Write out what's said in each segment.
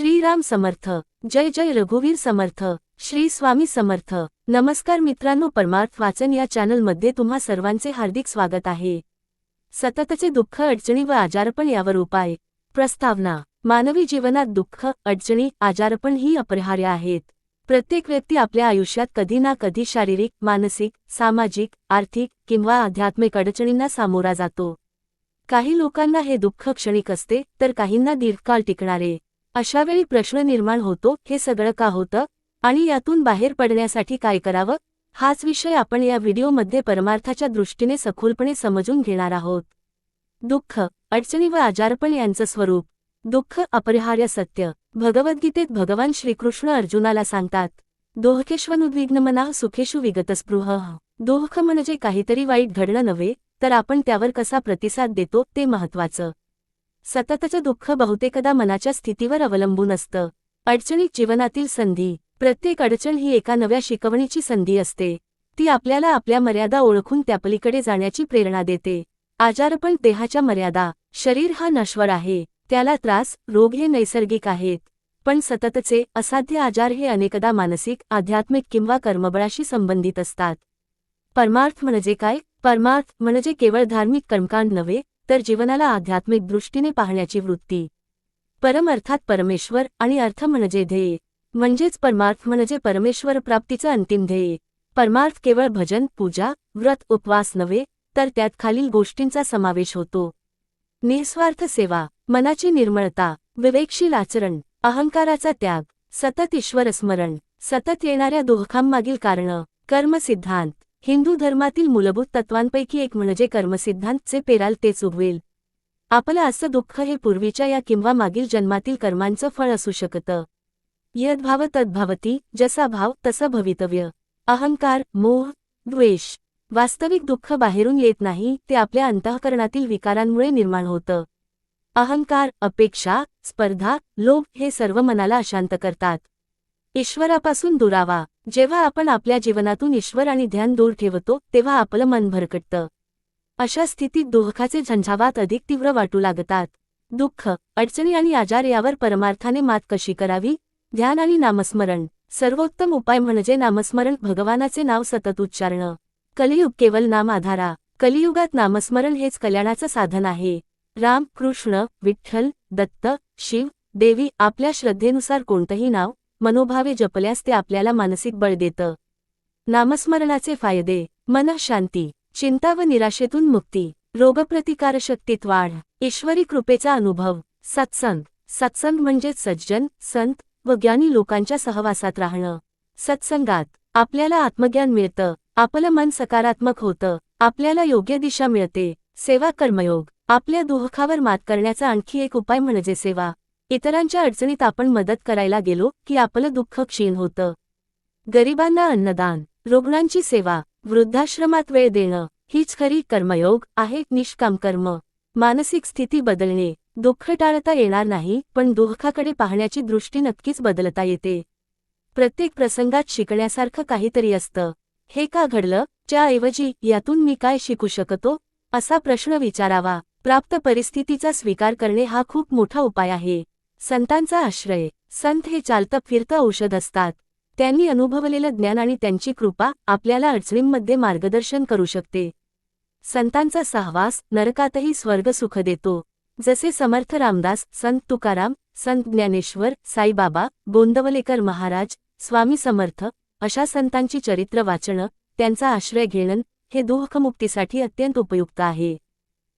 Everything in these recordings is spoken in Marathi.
श्रीराम समर्थ. जय जय रघुवीर समर्थ. श्री स्वामी समर्थ. नमस्कार मित्रांनो परमार्थ वाचन या चॅनलमध्ये तुम्हा सर्वांचे हार्दिक स्वागत आहे. सततचे दुःख अडचणी व आजारपण यावर उपाय. प्रस्तावना. मानवी जीवनात दुःख अडचणी आजारपण ही अपरिहार्य आहेत. प्रत्येक व्यक्ती आपल्या आयुष्यात कधी ना कधी शारीरिक मानसिक सामाजिक आर्थिक किंवा आध्यात्मिक अडचणींना सामोरा जातो. काही लोकांना हे दुःख क्षणिक असते तर काहींना दीर्घकाळ टिकणारे. अशावेळी प्रश्न निर्माण होतो हे सगळं का होतं? आणि यातून बाहेर पडण्यासाठी काय करावं? हाच विषय आपण या व्हिडिओमध्ये परमार्थाच्या दृष्टीने सखोलपणे समजून घेणार आहोत. दुःख अडचणी व आजारपण यांचं स्वरूप. दुःख अपरिहार्य सत्य. भगवद्गीतेत भगवान श्रीकृष्ण अर्जुनाला सांगतात दोहकेश्वनुद्विग्नमनाः सुखेशु विगतस्पृह. दोहक म्हणजे काहीतरी वाईट घडलं नव्हे तर आपण त्यावर कसा प्रतिसाद देतो ते महत्वाचं सततचं दुःख बहुतेकदा मनाच्या स्थितीवर अवलंबून असतं. अडचणीत जीवनातील संधी प्रत्येक अडचण ही एका नव्या शिकवणीची संधी असते. ती आपल्याला आपल्या मर्यादा ओळखून त्यापलीकडे जाण्याची प्रेरणा देते. आजारपण देहाच्या मर्यादा शरीर हा नश्वर आहे त्याला त्रास रोग हे नैसर्गिक आहेत. पण सततचे असाध्य आजार हे अनेकदा मानसिक आध्यात्मिक किंवा कर्मबळाशी संबंधित असतात. परमार्थ म्हणजे काय? परमार्थ म्हणजे केवळ धार्मिक कर्मकांड नव्हे तर जीवनाला आध्यात्मिक दृष्टीने पाहण्याची वृत्ती. परम अर्थात परमेश्वर आणि अर्थ म्हणजे ध्येय म्हणजेच परमार्थ म्हणजे परमेश्वर प्राप्तीचं अंतिम ध्येय. परमार्थ केवळ भजन पूजा व्रत उपवास नव्हे तर त्यात खालील गोष्टींचा समावेश होतो. निस्वार्थ सेवा मनाची निर्मळता विवेकशील आचरण अहंकाराचा त्याग सतत ईश्वर स्मरण सतत येणाऱ्या दुःखांमागील कारणं कर्मसिद्धांत हिंदू धर्मातील मूलभूत तत्वांपैकी एक म्हणजे कर्मसिद्धांतचे पेराल तेच उगवेल. आपलं असं दुःख हे पूर्वीच्या या किंवा मागील जन्मातील कर्मांचं फळ असू शकतं. यद्भाव तद्भावती जसा भाव तसं भवितव्य. अहंकार मोह द्वेष वास्तविक दुःख बाहेरून येत नाही ते आपल्या अंतःकरणातील विकारांमुळे निर्माण होतं. अहंकार अपेक्षा स्पर्धा लोभ हे सर्व मनाला अशांत करतात. ईश्वरापासून दुरावा. जेव्हा आपण आपल्या जीवनातून ईश्वर आणि ध्यान दूर ठेवतो तेव्हा आपलं मन भरकटतं. अशा स्थितीत दुःखाचे झंझावात अधिक तीव्र वाटू लागतात. दुःख अडचणी आणि आजार यावर परमार्थाने मात कशी करावी? ध्यान आणि नामस्मरण. सर्वोत्तम उपाय म्हणजे नामस्मरण भगवानाचे नाव सतत उच्चारणं. कलियुग केवळ नाम आधारा. कलियुगात नामस्मरण हेच कल्याणाचं साधन आहे. राम कृष्ण विठ्ठल दत्त शिव देवी आपल्या श्रद्धेनुसार कोणतंही नाव मनोभावे जपल्यास ते आपल्याला मानसिक बळ देतं. नामस्मरणाचे फायदे मनशांती चिंता व निराशेतून मुक्ती रोगप्रतिकारशक्तीत वाढ ईश्वरी कृपेचा अनुभव सत्संग सत्संग म्हणजेच सज्जन संत व ज्ञानी लोकांच्या सहवासात राहणं. सत्संगात आपल्याला आत्मज्ञान मिळतं आपलं मन सकारात्मक होतं आपल्याला योग्य दिशा मिळते सेवा कर्मयोग आपल्या दुःखावर मात करण्याचा आणखी एक उपाय म्हणजे सेवा. इतरांच्या अडचणीत आपण मदत करायला गेलो की आपलं दुःख क्षीण होतं. गरिबांना अन्नदान रुग्णांची सेवा वृद्धाश्रमात वेळ देणं हीच खरी कर्मयोग आहे निष्काम कर्म. मानसिक स्थिती बदलणे दुःख टाळता येणार नाही पण दुःखाकडे पाहण्याची दृष्टी नक्कीच बदलता येते. प्रत्येक प्रसंगात शिकण्यासारखं काहीतरी असतं. हे का घडलं? त्याऐवजी यातून मी काय शिकू शकतो? असा प्रश्न विचारावा. प्राप्त परिस्थितीचा स्वीकार करणे हा खूप मोठा उपाय आहे. संतांचा आश्रय. संत हे चालतं फिरतं औषध असतात. त्यांनी अनुभवलेलं ज्ञान आणि त्यांची कृपा आपल्याला अडचणींमध्ये मार्गदर्शन करू शकते. संतांचा सहवास नरकातही स्वर्गसुख देतो. जसे समर्थ रामदास संत तुकाराम संत ज्ञानेश्वर साईबाबा गोंदवलेकर महाराज स्वामी समर्थ अशा संतांची चरित्र वाचणं त्यांचा आश्रय घेणं हे दुःखमुक्तीसाठी अत्यंत उपयुक्त आहे.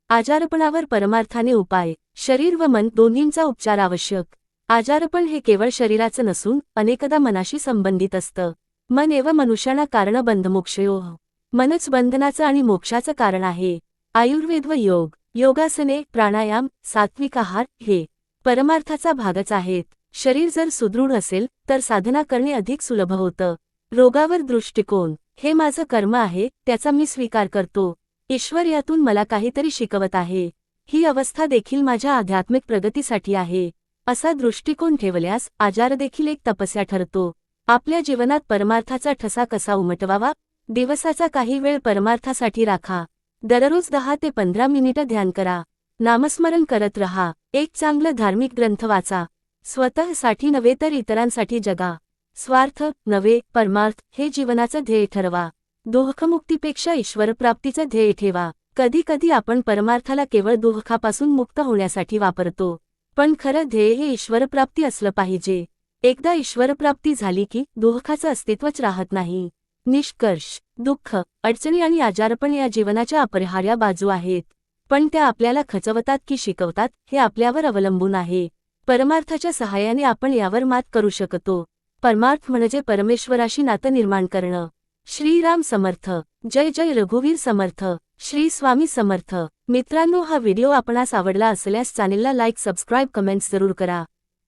आजारपणावर परमार्थाने उपाय. शरीर व मन दोन्हींचा उपचार आवश्यक. आजारपण हे केवळ शरीराचं नसून अनेकदा मनाशी संबंधित असतं. मन एव मनुष्याना कारण बंधमोक्षयोह मनच बंधनाचं आणि मोक्षाचं कारण आहे. आयुर्वेद व योग. योगासने प्राणायाम सात्विक आहार हे परमार्थाचा भागच आहेत. शरीर जर सुदृढ असेल तर साधना करणे अधिक सुलभ होतं. रोगावर दृष्टिकोन. हे माझं कर्म आहे त्याचा मी स्वीकार करतो. ईश्वर यातून मला काहीतरी शिकवत आहे. ही अवस्था देखील माझ्या आध्यात्मिक प्रगतीसाठी आहे असा दृष्टिकोन ठेवल्यास आजार देखील एक तपस्या ठरतो. आपल्या जीवनात परमार्थाचा ठसा कसा उमटवावा? दिवसाचा काही वेळ परमार्थासाठी राखा. दररोज दहा ते पंधरा मिनिटं ध्यान करा. नामस्मरण करत रहा. एक चांगलं धार्मिक ग्रंथ वाचा. स्वतःसाठी नव्हे तर इतरांसाठी जगा. स्वार्थ नवे परमार्थ हे जीवनाचं ध्येय ठरवा. दोहखमुक्तीपेक्षा ईश्वरप्राप्तीचं ध्येय ठेवा. कधी कधी आपण परमार्थाला केवळ दुःखापासून मुक्त होण्यासाठी वापरतो पण खरं ध्येय हे ईश्वरप्राप्ती असलं पाहिजे. एकदा ईश्वरप्राप्ती झाली की दुःखाचं अस्तित्वच राहत नाही. निष्कर्ष दुःख अडचणी आणि आजारपण या जीवनाच्या अपरिहार्य बाजू आहेत. पण त्या आपल्याला खचवतात की शिकवतात हे आपल्यावर अवलंबून आहे. परमार्थाच्या सहाय्याने आपण यावर मात करू शकतो. परमार्थ म्हणजे परमेश्वराशी नातं निर्माण करणं. श्रीराम समर्थ. जय जय रघुवीर समर्थ. श्री स्वामी समर्थ. मित्रांनो हा व्हिडिओ आपणास आवडला असल्यास चॅनेलला लाईक सबस्क्राईब कमेंट्स जरूर करा.